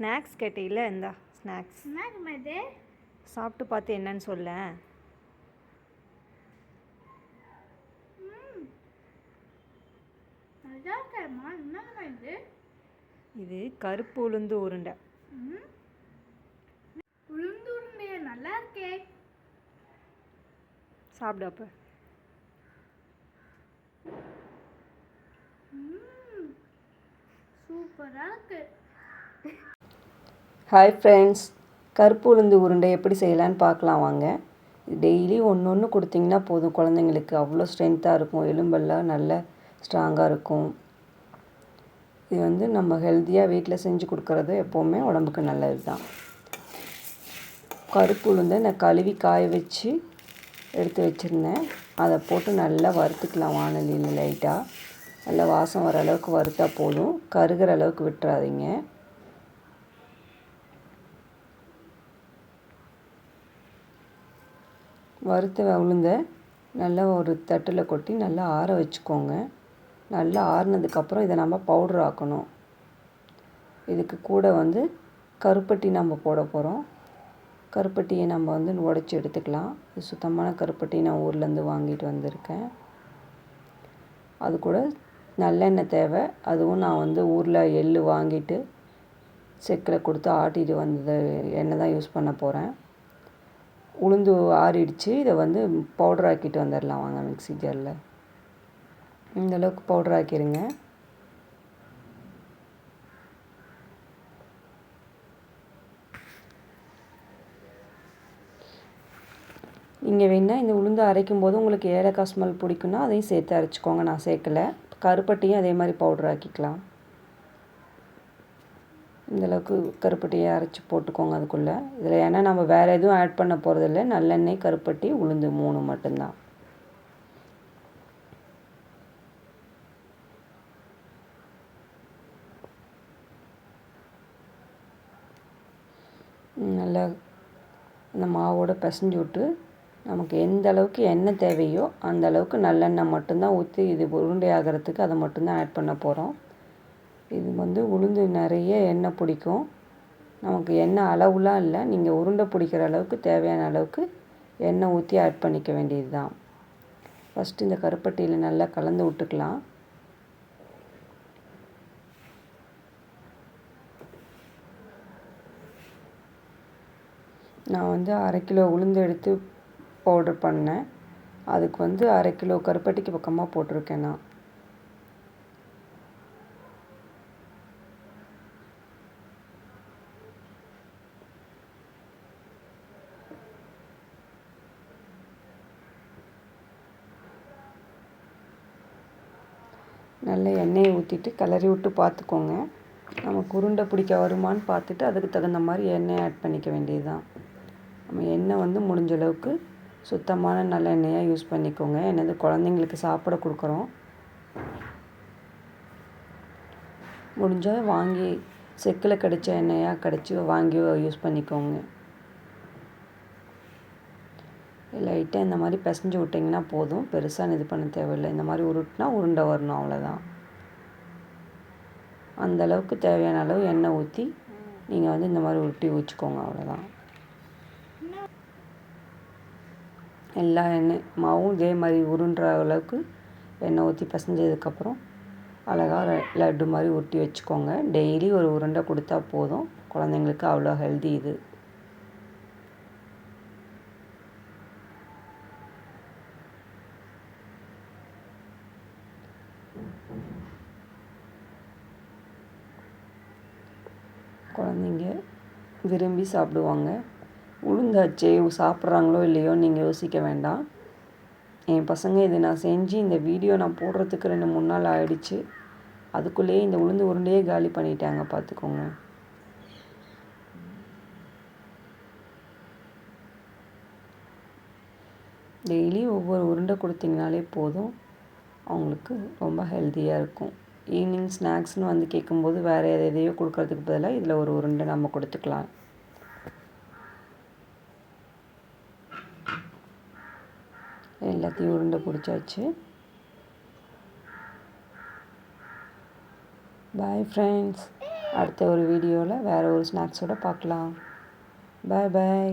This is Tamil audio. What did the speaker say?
ஸ்நாக்ஸ் கேட்டில இந்தா ஸ்நாக்ஸ். சாப்பிட்டு பார்த்து என்னன்னு என்னதும்மா இது? இது கருப்பு உளுந்து உருண்டை. உளுந்து உருண்டையா நல்லா இருக்கே. சாப்பிடு அப்போ. சூப்பராக இருக்கு. ஹாய் ஃப்ரெண்ட்ஸ் கருப்பு உளுந்து உருண்டை எப்படி செய்யலான்னு பார்க்கலாம் வாங்க. டெய்லி ஒன்று ஒன்று கொடுத்தீங்கன்னா போதும். குழந்தைங்களுக்கு அவ்வளோ ஸ்ட்ரென்த்தாக இருக்கும். எலும்பெல்லாம் நல்ல ஸ்ட்ராங்காக இருக்கும். இது வந்து நம்ம ஹெல்த்தியாக வீட்டில் செஞ்சு கொடுக்குறது எப்போவுமே உடம்புக்கு நல்லது தான் கருப்பு உளுந்தை நான் கழுவி காய வச்சு எடுத்து வச்சுருந்தேன். அதை போட்டு நல்லா வறுத்துக்கலாம் வானொலியில் லைட்டாக நல்லா வாசம் வர அளவுக்கு வறுத்தா போதும். கருகிற அளவுக்கு விட்டுறாதீங்க. வறுத்த உளுந்த நல்லா ஒரு தட்டில் கொட்டி நல்லா ஆற வச்சுக்கோங்க. நல்லா ஆறுனதுக்கப்புறம் இதை நம்ம பவுட்ரு ஆக்கணும். இதுக்கு கூட வந்து கருப்பட்டி நம்ம போட போகிறோம் கருப்பட்டியை நம்ம வந்து உடச்சி எடுத்துக்கலாம். இது சுத்தமான கருப்பட்டி நான் ஊர்லேருந்து வாங்கிட்டு வந்திருக்கேன். அது கூட நல்லெண்ணெய் தேவை. அதுவும் நான் வந்து ஊரில் எள் வாங்கிட்டு செக்கில் கொடுத்து ஆட்டிட்டு வந்தது எண்ணெய் தான் யூஸ் பண்ண போகிறேன் உளுந்து ஆறிடுச்சு. இதை வந்து பவுடர் ஆக்கிட்டு வந்துடலாம் வாங்க மிக்ஸி ஜாரில் இந்தளவுக்கு பவுடர் ஆக்கிடுங்க நீங்கள் வேணால் இந்த உளுந்து அரைக்கும் போது உங்களுக்கு ஏலக்காய் ஸ்மெல் பிடிக்குன்னா அதையும் சேர்த்து அரைச்சிக்கோங்க. நான் சேர்க்கல. கருப்பட்டியும் அதே மாதிரி பவுடர் ஆக்கிக்கலாம். இந்தளவுக்கு கருப்பட்டியை அரைச்சி போட்டுக்கோங்க அதுக்குள்ளே. இதில் ஏன்னா நம்ம வேறு எதுவும் ஆட் பண்ண போகிறதில்ல நல்லெண்ணெய் கருப்பட்டி உளுந்து மூணு மட்டும்தான். நல்லா இந்த மாவோட பிசைஞ்சு விட்டு நமக்கு எந்த அளவுக்கு எண்ணெய் தேவையோ அந்த அளவுக்கு நல்லெண்ணெய் மட்டும்தான் ஊற்றி இது உருண்டை ஆகிறதுக்கு அதை மட்டும்தான் ஆட் பண்ண போகிறோம் இது வந்து உளுந்து நிறைய எண்ணெய் பிடிக்கும். நமக்கு எண்ணெய் அளவுலாம் இல்லை. நீங்கள் உருண்டை பிடிக்கிற அளவுக்கு தேவையான அளவுக்கு எண்ணெய் ஊற்றி ஆட் பண்ணிக்க வேண்டியது தான் ஃபஸ்ட்டு இந்த கருப்பட்டியில் நல்லா கலந்து விட்டுக்கலாம். நான் வந்து அரை கிலோ உளுந்து எடுத்து பவுடர் பண்ணேன். அதுக்கு வந்து அரை கிலோ கருப்பட்டிக்கு பக்கமாக போட்டிருக்கேன் நான். நல்ல எண்ணெயை ஊற்றிட்டு கிளறி விட்டு பார்த்துக்கோங்க. நமக்கு உருண்டை பிடிக்க வருமான்னு பார்த்துட்டு அதுக்கு தகுந்த மாதிரி எண்ணெய் ஆட் பண்ணிக்க வேண்டியது தான் நம்ம எண்ணெய் வந்து முடிஞ்ச அளவுக்கு சுத்தமான நல்ல எண்ணெயாக யூஸ் பண்ணிக்கோங்க. என்னது குழந்தைங்களுக்கு சாப்பிட கொடுக்குறோம். முடிஞ்சால் வாங்கி செக்கில் கிடைச்ச எண்ணெயாக கிடச்சி வாங்கி யூஸ் பண்ணிக்கோங்க. லைட்டாக இந்த மாதிரி பிசைஞ்சு விட்டிங்கன்னா போதும். பெருசாக இது பண்ண தேவையில்லை. இந்த மாதிரி உருட்டினா உருண்டை வரணும் அவ்வளோதான் அந்த அளவுக்கு தேவையான அளவு எண்ணெய் ஊற்றி நீங்கள் வந்து இந்த மாதிரி உருட்டி வச்சுக்கோங்க அவ்வளோதான் எல்லா எண்ணெய் மாவும் இதே மாதிரி உருண்டுற அளவுக்கு எண்ணெய் ஊற்றி பிசைஞ்சதுக்கப்புறம் அழகாக லட்டு மாதிரி உருட்டி வச்சுக்கோங்க. டெய்லி ஒரு உருண்டை கொடுத்தா போதும். குழந்தைங்களுக்கு அவ்வளோ ஹெல்தி இது. குழந்தைங்க விரும்பி சாப்பிடுவாங்க. உளுந்தாச்சே சாப்பிட்றாங்களோ இல்லையோ நீங்கள் யோசிக்க வேண்டாம். என் பசங்க இதை நான் செஞ்சு இந்த வீடியோ நான் போடுறதுக்கு ரெண்டு மூணு நாள் ஆயிடுச்சு. அதுக்குள்ளேயே இந்த உளுந்து உருண்டையே காலி பண்ணிட்டாங்க பார்த்துக்கோங்க. டெய்லி ஒவ்வொரு உருண்டை கொடுத்தீங்கனாலே போதும். அவங்களுக்கு ரொம்ப ஹெல்த்தியாக இருக்கும். ஈவினிங் ஸ்நாக்ஸ்னு வந்து கேட்கும்போது வேறு எதை எதையோ கொடுக்கறதுக்கு பதிலாக இதில் ஒரு உருண்டை நம்ம கொடுத்துக்கலாம். எல்லாத்தையும் உருண்டை பிடிச்சாச்சு. பாய் ஃப்ரெண்ட்ஸ் அடுத்த ஒரு வீடியோவில் வேறு ஒரு ஸ்நாக்ஸோடு பார்க்கலாம். பாய் பாய்